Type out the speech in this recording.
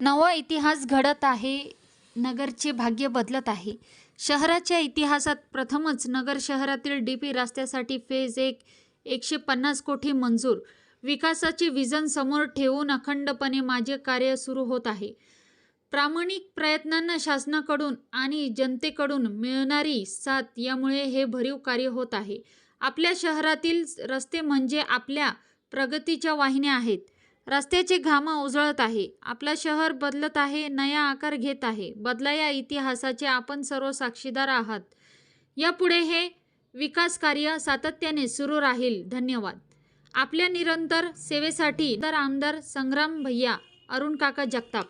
नवा इतिहास घडत आहे नगरचे भाग्य बदलत आहे. शहराच्या इतिहासात प्रथमच नगर शहरातील डी पी रस्त्यासाठी फेज एक एकशे पन्नास कोटी मंजूर. विकासाचे विजन समोर ठेवून अखंडपणे माझे कार्य सुरू होत आहे. प्रामाणिक प्रयत्नांना शासनाकडून आणि जनतेकडून मिळणारी साथ यामुळे हे भरीव कार्य होत आहे. आपल्या शहरातील रस्ते म्हणजे आपल्या प्रगतीच्या वाहिन्या आहेत. रस्त्याचे घामा उजळत आहे. आपलं शहर बदलत आहे नया आकार घेत आहे. बदला या इतिहासाचे आपण सर्व साक्षीदार आहात. यापुढे हे विकास कार्य सातत्याने सुरू राहील. धन्यवाद. आपल्या निरंतर सेवेसाठी तर आमदार संग्राम भैया अरुण काका जगताप.